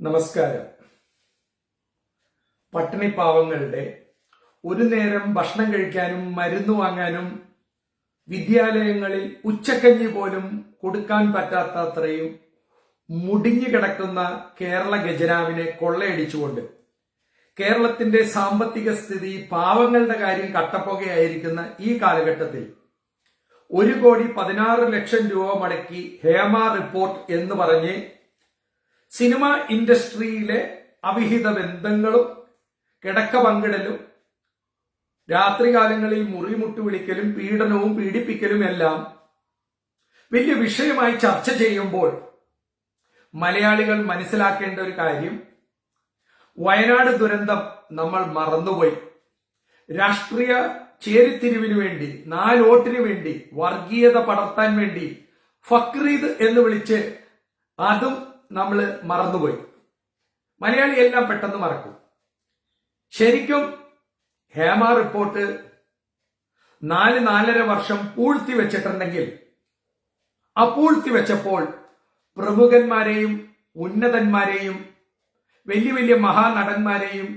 നമസ്കാരം. പട്ടിണി പാവങ്ങളുടെ ഒരു നേരം ഭക്ഷണം കഴിക്കാനും മരുന്ന് വാങ്ങാനും വിദ്യാലയങ്ങളിൽ ഉച്ചക്കഞ്ഞി പോലും കൊടുക്കാൻ പറ്റാത്ത അത്രയും മുടിഞ്ഞു കിടക്കുന്ന കേരള ഗജനാവിനെ കൊള്ളയടിച്ചുകൊണ്ട് കേരളത്തിന്റെ സാമ്പത്തിക സ്ഥിതി പാവങ്ങളുടെ കാര്യം കട്ടപ്പുകയായിരിക്കുന്ന ഈ കാലഘട്ടത്തിൽ ഒരു കോടി പതിനാറ് ലക്ഷം രൂപ മടക്കി ഹേമ റിപ്പോർട്ട് എന്ന് പറഞ്ഞ് സിനിമ ഇൻഡസ്ട്രിയിലെ അവിഹിത ബന്ധങ്ങളും കിടക്ക പങ്കിടലും രാത്രികാലങ്ങളിൽ മുറിമുട്ട് വിളിക്കലും പീഡനവും പീഡിപ്പിക്കലും എല്ലാം വലിയ വിഷയമായി ചർച്ച ചെയ്യുമ്പോൾ മലയാളികൾ മനസ്സിലാക്കേണ്ട ഒരു കാര്യം വയനാട് ദുരന്തം നമ്മൾ മറന്നുപോയി. രാഷ്ട്രീയ ചേരിത്തിരിവിന് വേണ്ടി നാലോട്ടിന് വേണ്ടി വർഗീയത പടർത്താൻ വേണ്ടി ഫക്രീദ് എന്ന് വിളിച്ച് അതും നമ്മൾ മറന്നുപോയി. മലയാളിയെല്ലാം പെട്ടെന്ന് മറക്കും. ശരിക്കും ഹേമ റിപ്പോർട്ട് നാല് നാലര വർഷം പൂഴ്ത്തി വെച്ചിട്ടുണ്ടെങ്കിൽ ആ പൂഴ്ത്തി വെച്ചപ്പോൾ പ്രമുഖന്മാരെയും ഉന്നതന്മാരെയും വലിയ വലിയ മഹാനടന്മാരെയും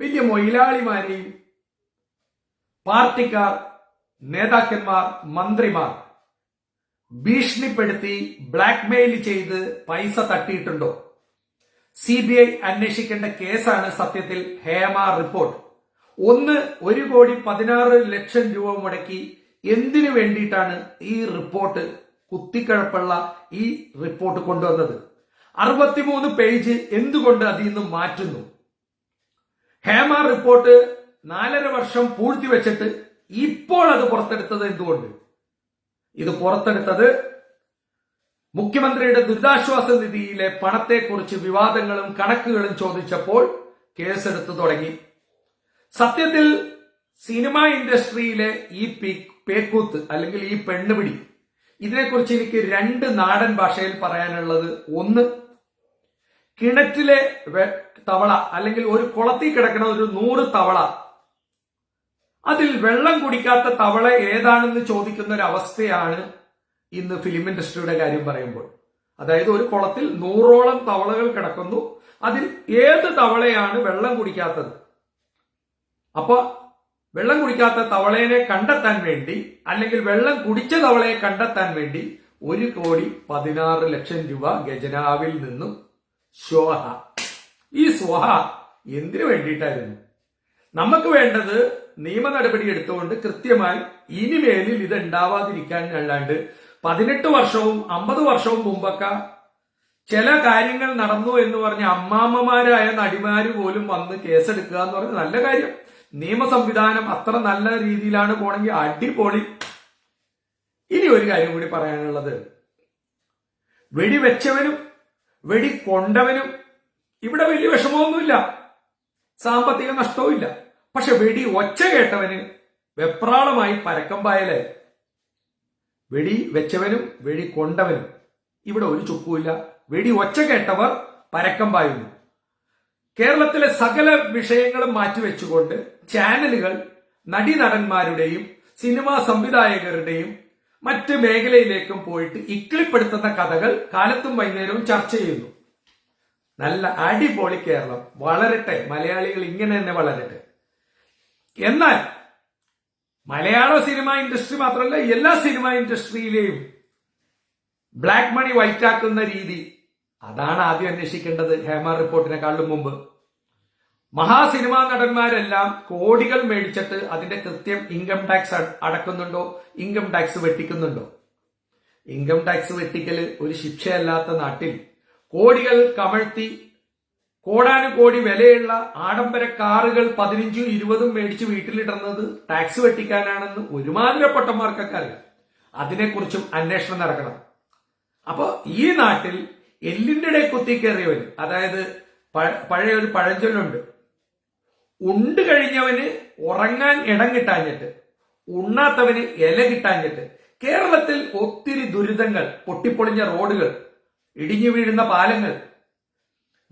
വലിയ മൊയിലാളിമാരെയും പാർട്ടിക്കാർ നേതാക്കന്മാർ മന്ത്രിമാർ ഭീഷണിപ്പെടുത്തി ബ്ലാക്ക്മെയിൽ ചെയ്ത് പൈസ തട്ടിയിട്ടുണ്ടോ? സി ബി ഐ അന്വേഷിക്കേണ്ട കേസാണ് സത്യത്തിൽ ഹേമ റിപ്പോർട്ട്. ഒന്ന് ഒരു കോടി പതിനാറ് ലക്ഷം രൂപ മുടക്കി എന്തിനു വേണ്ടിയിട്ടാണ് ഈ റിപ്പോർട്ട് കുത്തിക്കഴപ്പുള്ള ഈ റിപ്പോർട്ട് കൊണ്ടുവന്നത്? അറുപത്തിമൂന്ന് പേജ് എന്തുകൊണ്ട് അതിൽ നിന്ന് മാറ്റുന്നു? ഹേമ റിപ്പോർട്ട് നാലര വർഷം പൂഴ്ത്തി വെച്ചിട്ട് ഇപ്പോൾ അത് പുറത്തെടുത്തത് എന്തുകൊണ്ട്? ഇത് പുറത്തെടുത്തത് മുഖ്യമന്ത്രിയുടെ ദുരിതാശ്വാസ നിധിയിലെ പണത്തെക്കുറിച്ച് വിവാദങ്ങളും കണക്കുകളും ചോദിച്ചപ്പോൾ കേസെടുത്തു തുടങ്ങി. സത്യത്തിൽ സിനിമ ഇൻഡസ്ട്രിയിലെ ഈ പേക്കൂത്ത് അല്ലെങ്കിൽ ഈ പെണ്ണുപിടി ഇതിനെക്കുറിച്ച് എനിക്ക് രണ്ട് നാടൻ ഭാഷയിൽ പറയാനുള്ളത് ഒന്ന് കിണറ്റിലെ തവള അല്ലെങ്കിൽ ഒരു കുളത്തിൽ കിടക്കുന്ന ഒരു നൂറ് തവള അതിൽ വെള്ളം കുടിക്കാത്ത തവള ഏതാണെന്ന് ചോദിക്കുന്ന ഒരു അവസ്ഥയാണ് ഇന്ന് ഫിലിം ഇൻഡസ്ട്രിയുടെ കാര്യം പറയുമ്പോൾ. അതായത് ഒരു കുളത്തിൽ നൂറോളം തവളകൾ കിടക്കുന്നു. അതിൽ ഏത് തവളയാണ് വെള്ളം കുടിക്കാത്തത്? അപ്പൊ വെള്ളം കുടിക്കാത്ത തവളേനെ കണ്ടെത്താൻ വേണ്ടി അല്ലെങ്കിൽ വെള്ളം കുടിച്ച തവളയെ കണ്ടെത്താൻ വേണ്ടി ഒരു കോടി പതിനാറ് ലക്ഷം രൂപ ഗജനാവിൽ നിന്നും സ്വഹ ഈ സ്വഹ എന്തിനു വേണ്ടിയിട്ടായിരുന്നു? നമുക്ക് വേണ്ടത് നിയമ നടപടി എടുത്തുകൊണ്ട് കൃത്യമായി ഇനിമേലിൽ ഇത് ഉണ്ടാവാതിരിക്കാൻ അല്ലാണ്ട് പതിനെട്ട് വർഷവും അമ്പത് വർഷവും മുമ്പൊക്കെ ചില കാര്യങ്ങൾ നടന്നു എന്ന് പറഞ്ഞ അമ്മാമ്മമാരായ നടിമാര് പോലും വന്ന് കേസെടുക്കുക എന്ന് പറഞ്ഞ നല്ല കാര്യം. നിയമ സംവിധാനം അത്ര നല്ല രീതിയിലാണ് പോണെങ്കിൽ അടിപൊളി. ഇനി ഒരു കാര്യം കൂടി പറയാനുള്ളത്. വെടിവെച്ചവനും വെടി കൊണ്ടവനും ഇവിടെ വലിയ വിഷമമൊന്നുമില്ല. സാമ്പത്തിക നഷ്ടവുമില്ല. പക്ഷെ വെടി ഒച്ച കേട്ടവന് വെപ്രാളമായി പരക്കം പായലായി വെടി വെച്ചവനും വെടി കൊണ്ടവനും. ഇവിടെ ഒരു ചുക്കുമില്ല. വെടി ഒച്ച കേട്ടവർ പരക്കം പായുന്നു കേരളത്തിലെ സകല വിഷയങ്ങളും മാറ്റിവെച്ചുകൊണ്ട് ചാനലുകൾ നടീനടന്മാരുടെയും സിനിമാ സംവിധായകരുടെയും മറ്റ് മേഖലയിലേക്കും പോയിട്ട് ഇക്കിളിപ്പെടുത്തുന്ന കഥകൾ കാലത്തും വൈകുന്നേരവും ചർച്ച ചെയ്യുന്നു. നല്ല അടിപൊളി കേരളം. വളരട്ടെ. മലയാളികൾ ഇങ്ങനെ തന്നെ വളരട്ടെ. എന്നാൽ മലയാള സിനിമ ഇൻഡസ്ട്രി മാത്രമല്ല എല്ലാ സിനിമ ഇൻഡസ്ട്രിയിലെയും ബ്ലാക്ക് മണി വൈറ്റ് ആക്കുന്ന രീതി അതാണ് ആദ്യം അന്വേഷിക്കേണ്ടത് ഹേമ റിപ്പോർട്ടിനെക്കാളും മുമ്പ്. മഹാസിനിമാ നടന്മാരെല്ലാം കോടികൾ മേടിച്ചിട്ട് അതിന്റെ കൃത്യം ഇൻകം ടാക്സ് അടക്കുന്നുണ്ടോ? ഇൻകം ടാക്സ് വെട്ടിക്കുന്നുണ്ടോ? ഇൻകം ടാക്സ് വെട്ടിക്കൽ ഒരു ശിക്ഷയല്ലാത്ത നാട്ടിൽ കോടികൾ കമഴ്ത്തി കോടാനുകോടി വിലയുള്ള ആഡംബര കാറുകൾ പതിനഞ്ചും ഇരുപതും മേടിച്ച് വീട്ടിലിടുന്നത് ടാക്സ് വെട്ടിക്കാനാണെന്ന് ഒരുമാതിരപ്പെട്ടന്മാർക്കൊക്കെ അറിയാം. അതിനെക്കുറിച്ചും അന്വേഷണം നടക്കണം. അപ്പോൾ ഈ നാട്ടിൽ എല്ലിന്റെ ഇടയിൽ കുത്തി കയറിയവന് അതായത് പഴയ ഒരു പഴഞ്ചൊല്ലുണ്ട്. ഉണ്ട് കഴിഞ്ഞവന് ഉറങ്ങാൻ ഇടം കിട്ടാഞ്ഞിട്ട് ഉണ്ണാത്തവന് ഇല കിട്ടാഞ്ഞിട്ട് കേരളത്തിൽ ഒത്തിരി ദുരിതങ്ങൾ പൊട്ടിപ്പൊളിഞ്ഞ റോഡുകൾ ഇടിഞ്ഞു വീഴുന്ന പാലങ്ങൾ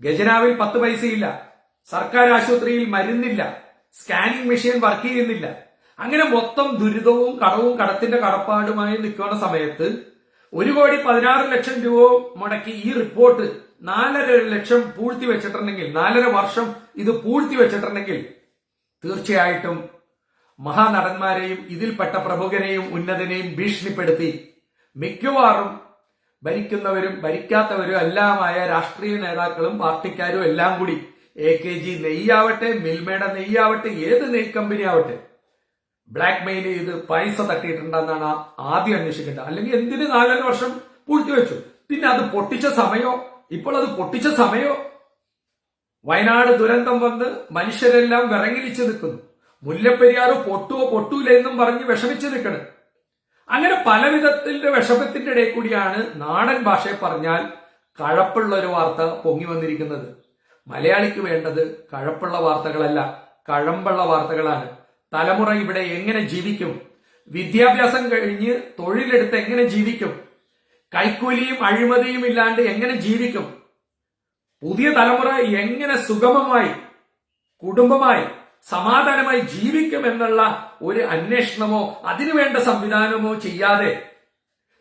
ഖജനാവിൽ പത്ത് പൈസയില്ല. സർക്കാർ ആശുപത്രിയിൽ മരുന്നില്ല. സ്കാനിംഗ് മെഷീൻ വർക്ക് ചെയ്യുന്നില്ല. അങ്ങനെ മൊത്തം ദുരിതവും കടവും കടത്തിന്റെ കടപ്പാടുമായി നിൽക്കുന്ന സമയത്ത് ഒരു കോടി പതിനാറ് ലക്ഷം രൂപ മുടക്കി ഈ റിപ്പോർട്ട് നാലര ലക്ഷം പൂഴ്ത്തി വെച്ചിട്ടുണ്ടെങ്കിൽ നാലര വർഷം ഇത് പൂഴ്ത്തി വെച്ചിട്ടുണ്ടെങ്കിൽ തീർച്ചയായിട്ടും മഹാനടന്മാരെയും ഇതിൽപ്പെട്ട പ്രമുഖനെയും ഉന്നതനെയും ഭീഷണിപ്പെടുത്തി മിക്കവാറും ഭരിക്കുന്നവരും ഭരിക്കാത്തവരും എല്ലാമായ രാഷ്ട്രീയ നേതാക്കളും പാർട്ടിക്കാരും എല്ലാം കൂടി എ കെ ജി നെയ്യാവട്ടെ മിൽമയുടെ നെയ്യാവട്ടെ ഏത് നെയ് കമ്പനി ആവട്ടെ ബ്ലാക്ക് മെയിൽ ചെയ്ത് പൈസ തട്ടിയിട്ടുണ്ടെന്നാണ് ആദ്യം അന്വേഷിക്കേണ്ടത്. അല്ലെങ്കിൽ എന്തിന് നാലര വർഷം പൂഴ്ത്തി വെച്ചു? പിന്നെ അത് പൊട്ടിച്ച സമയോ ഇപ്പോൾ അത് പൊട്ടിച്ച സമയോ വയനാട് ദുരന്തം വന്ന് മനുഷ്യരെല്ലാം വിറങ്ങിലിച്ച് നിൽക്കുന്നു. മുല്ലപ്പെരിയാറ് പൊട്ടുവോ പൊട്ടൂല എന്നും പറഞ്ഞ് വിഷമിച്ച് നിൽക്കണം. അങ്ങനെ പല വിധത്തിന്റെ വിഷമത്തിന്റെ ഇടയിൽ കൂടിയാണ് നാടൻ ഭാഷയെ പറഞ്ഞാൽ കഴപ്പുള്ള ഒരു വാർത്ത പൊങ്ങി വന്നിരിക്കുന്നത്. മലയാളിക്ക് വേണ്ടത് കഴപ്പുള്ള വാർത്തകളല്ല കഴമ്പുള്ള വാർത്തകളാണ്. തലമുറ ഇവിടെ എങ്ങനെ ജീവിക്കും? വിദ്യാഭ്യാസം കഴിഞ്ഞ് തൊഴിലെടുത്ത് എങ്ങനെ ജീവിക്കും? കൈക്കൂലിയും അഴിമതിയും ഇല്ലാണ്ട് എങ്ങനെ ജീവിക്കും? പുതിയ തലമുറ എങ്ങനെ സുഗമമായി കുടുംബമായി സമാധാനമായി ജീവിക്കും എന്നുള്ള ഒരു അന്വേഷണമോ അതിനുവേണ്ട സംവിധാനമോ ചെയ്യാതെ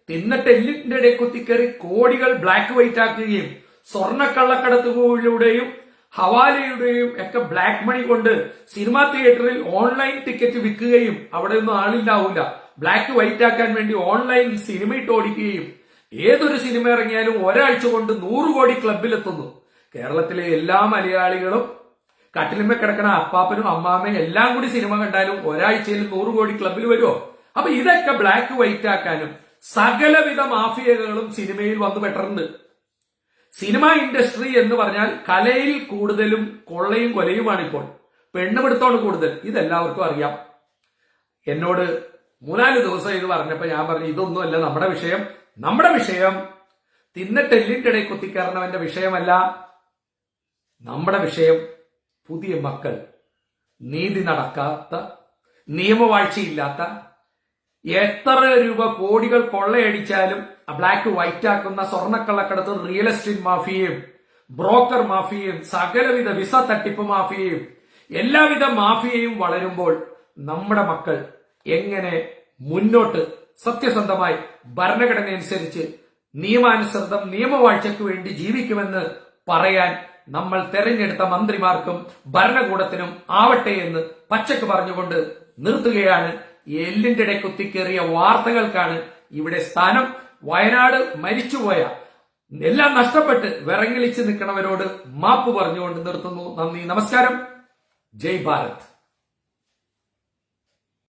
തിന്നിട്ട് എല്ലിന്റെ ഇടയിൽ കുത്തിക്കയറി കോടികൾ ബ്ലാക്ക് വൈറ്റ് ആക്കുകയും സ്വർണക്കള്ളക്കടത്തുകളിലൂടെയും ഹവാലയുടെയും ഒക്കെ ബ്ലാക്ക് മണി കൊണ്ട് സിനിമാ തിയേറ്ററിൽ ഓൺലൈൻ ടിക്കറ്റ് വിൽക്കുകയും അവിടെ ഒന്നും ആളില്ലാവൂല. ബ്ലാക്ക് വൈറ്റ് ആക്കാൻ വേണ്ടി ഓൺലൈൻ സിനിമ ഇട്ട് ഓടിക്കുകയും ഏതൊരു സിനിമ ഇറങ്ങിയാലും ഒരാഴ്ച കൊണ്ട് നൂറ് കോടി ക്ലബിലെത്തുന്നു കേരളത്തിലെ എല്ലാ മലയാളികളും കട്ടിലുമ്മ കിടക്കണ അപ്പാപ്പനും അമ്മാമ്മയും എല്ലാം കൂടി സിനിമ കണ്ടാലും ഒരാഴ്ചയിൽ നൂറ് കോടി ക്ലബിൽ വരുമോ അപ്പൊ ഇതൊക്കെ ബ്ലാക്ക് വൈറ്റ് ആക്കാനും സകലവിധ മാഫിയകളും സിനിമയിൽ വന്നു പെട്ടിട്ടുണ്ട് സിനിമ ഇൻഡസ്ട്രി എന്ന് പറഞ്ഞാൽ കലയിൽ കൂടുതലും കൊള്ളയും കൊലയുമാണ് ഇപ്പോൾ. പെണ്ണുപിടുത്തമാണ് കൂടുതൽ. ഇതെല്ലാവർക്കും അറിയാം. എന്നോട് മൂന്നാൽ ദിവസം ഇത് പറഞ്ഞപ്പോ ഞാൻ പറഞ്ഞു ഇതൊന്നുമല്ല നമ്മുടെ വിഷയം. നമ്മുടെ വിഷയം തിന്നിട്ട് എല്ലിന്റെ ഇടയിൽ കുത്തിക്കയറണവന്റെ വിഷയമല്ല. നമ്മുടെ വിഷയം പുതിയ മക്കൾ. നീതി നടക്കാത്ത നിയമവാഴ്ചയില്ലാത്ത എത്ര രൂപ കോടികൾ കൊള്ളയടിച്ചാലും ബ്ലാക്ക് വൈറ്റ് ആക്കുന്ന സ്വർണക്കള്ളക്കടത്ത് റിയൽ എസ്റ്റേറ്റ് മാഫിയയും ബ്രോക്കർ മാഫിയയും സകലവിധ വിസ തട്ടിപ്പ് മാഫിയയും എല്ലാവിധ മാഫിയയും വളരുമ്പോൾ നമ്മുടെ മക്കൾ എങ്ങനെ മുന്നോട്ട് സത്യസന്ധമായി ഭരണഘടന അനുസരിച്ച് നിയമാനുസൃതം നിയമവാഴ്ചയ്ക്ക് വേണ്ടി ജീവിക്കുമെന്ന് പറയാൻ നമ്മൾ തെരഞ്ഞെടുത്ത മന്ത്രിമാർക്കും ഭരണകൂടത്തിനും ആവട്ടെ എന്ന് പച്ചക്ക് പറഞ്ഞുകൊണ്ട് നിർത്തുകയാണ്. എല്ലിന്റെ ഇടയിൽ കുത്തിക്കേറിയ വാർത്തകൾക്കാണ് ഇവിടെ സ്ഥാനം. വയനാട് മരിച്ചുപോയ എല്ലാം നഷ്ടപ്പെട്ട് വിറങ്ങിളിച്ച് നിൽക്കണവരോട് മാപ്പ് പറഞ്ഞുകൊണ്ട് നിർത്തുന്നു. നന്ദി നമസ്കാരം. ജയ് ഭാരത്.